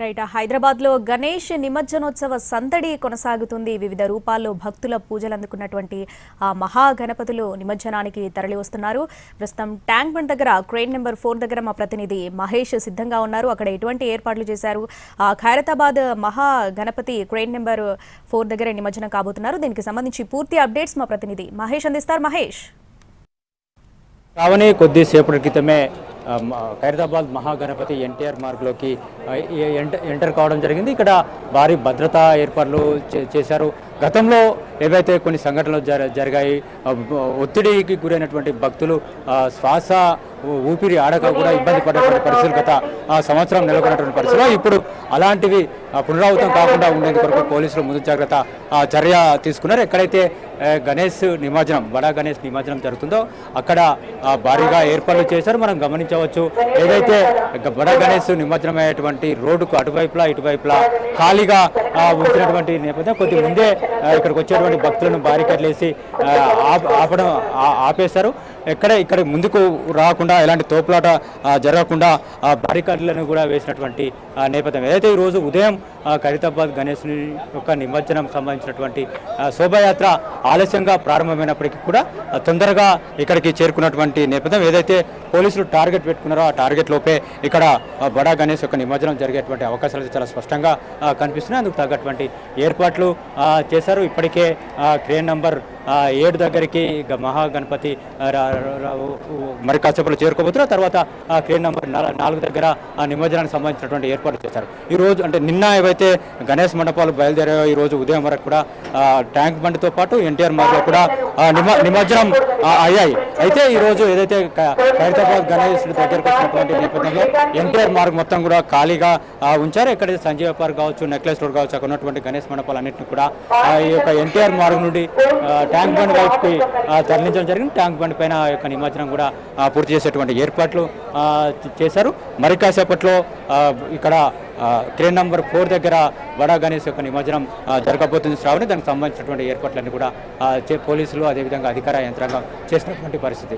Right హైదరాబాద్లో గణేష్ నిమజ్జనోత్సవ సందడి కొనసాగుతుంది. వివిధ రూపాల్లో భక్తుల పూజలు అందుకున్నటువంటి ఆ మహాగణపతులు నిమజ్జనానికి తరలి వస్తున్నారు ప్రస్తుతం ట్యాంక్ బండ్ దగ్గర క్రెయిన్ నెంబర్ ఫోర్ దగ్గర మా ప్రతినిధి మహేష్ సిద్ధంగా ఉన్నారు. అక్కడ ఎటువంటి ఏర్పాట్లు చేశారు? ఆ ఖైరతాబాద్ మహా గణపతి క్రెయిన్ నెంబర్ ఫోర్ దగ్గర నిమజ్జనం కాబోతున్నారు. దీనికి సంబంధించి పూర్తి అప్డేట్స్ మా ప్రతినిధి మహేష్ అందిస్తారు. మహేష్. కావని కొద్దిసేపటి క్రితమే ఖైరదాబాద్ మహాగణపతి ఎన్టీఆర్ మార్గ్లోకి ఎంటర్ కావడం జరిగింది. ఇక్కడ భారీ భద్రతా ఏర్పాట్లు చే- చేశారు. గతంలో ఏవైతే కొన్ని సంఘటనలు జర జరిగాయి ఒత్తిడికి గురైనటువంటి భక్తులు శ్వాస ఊపిరి ఆడక కూడా ఇబ్బంది పడేటువంటి పరిస్థితులు గత ఆ, సంవత్సరం నెలకొన్నటువంటి పరిస్థితులు. ఇప్పుడు అలాంటివి పునరావృతం కాకుండా ఉండేందుకు పోలీసులు ముందు జాగ్రత్త ఆ, చర్య తీసుకున్నారు. ఎక్కడైతే గణేష్ నిమజ్జనం బడా గణేష్ నిమజ్జనం జరుగుతుందో అక్కడ భారీగా ఏర్పాట్లు చేశారు. మనం గమనించవచ్చు ఏదైతే బడా గణేష్ నిమజ్జనం అయ్యేటువంటి రోడ్డుకు అటువైపులా ఇటువైపులా ఖాళీగా ఉంచినటువంటి నేపథ్యం కొద్ది ముందే ఇక్కడికి వచ్చేటువంటి భక్తులను బారికట్లేసి వేసి ఆపడం ఆపేశారు. ఎక్కడ ఇక్కడ ముందుకు రాకుండా ఎలాంటి తోపులాట జరగకుండా ఆ కూడా వేసినటువంటి నేపథ్యం. ఏదైతే ఈరోజు రోజు ఉదయం ఆ, గణేష్ని గణేష్ యొక్క నిమజ్జనం సంబంధించినటువంటి శోభాయాత్ర ఆలస్యంగా ప్రారంభమైనప్పటికీ కూడా తొందరగా ఇక్కడికి చేరుకున్నటువంటి నేపథ్యం. ఏదైతే పోలీసులు టార్గెట్ పెట్టుకున్నారో ఆ టార్గెట్ లోపే ఇక్కడ బడా గణేష్ యొక్క నిమజ్జనం జరిగేటువంటి అవకాశాలు చాలా స్పష్టంగా కనిపిస్తున్నాయి. అందుకు తగ్గటువంటి ఏర్పాట్లు చే చేశారు. ఇప్పటికే ఆ, క్రేన్ నంబర్ ఏడు దగ్గరికి గ- మహాగణపతి మరి కాసేపులో చేరుకోబోతున్నారు. తర్వాత ఆ క్రేన్ నంబర్ నాలుగు దగ్గర ఆ నిమజ్జనానికి సంబంధించినటువంటి ఏర్పాట్లు చేశారు. ఈ రోజు అంటే నిన్న ఏవైతే గణేష్ మండపాలు బయలుదేరాయో ఈ రోజు ఉదయం వరకు కూడా ట్యాంక్ బండితో పాటు ఎన్టీఆర్ మార్గంలో కూడా నిమ నిమజ్జనం అయ్యాయి. అయితే ఈరోజు ఏదైతే ఖైరతాబాద్ గణేష్ దగ్గరకు వచ్చినటువంటి నేపథ్యంలో ఎన్టీఆర్ మార్గం మొత్తం కూడా ఖాళీగా ఉంచారు. ఎక్కడైతే సంజీవ పార్క్ కావచ్చు నెక్లెస్ రోడ్ కావచ్చు అక్కడ ఉన్నటువంటి గణేష్ మండపాలు అన్నింటిని కూడా ఈ యొక్క ఎన్టీఆర్ మార్గం నుండి ట్యాంక్ బండ్ వైపుకి తరలించడం జరిగింది. ట్యాంక్ బండ్ పైన యొక్క నిమజ్జనం కూడా పూర్తి చేసేటువంటి ఏర్పాట్లు చేశారు. మరి కాసేపట్లో ఇక్కడ ఆ, క్రేన్ నంబర్ ఫోర్ దగ్గర వడా గణేష్ యొక్క నిమజ్జనం జరగబోతుంది. శ్రావణి దానికి సంబంధించినటువంటి ఏర్పాట్లన్నీ కూడా చే- పోలీసులు అదేవిధంగా అధికార యంత్రాంగం చేసినటువంటి పరిస్థితి.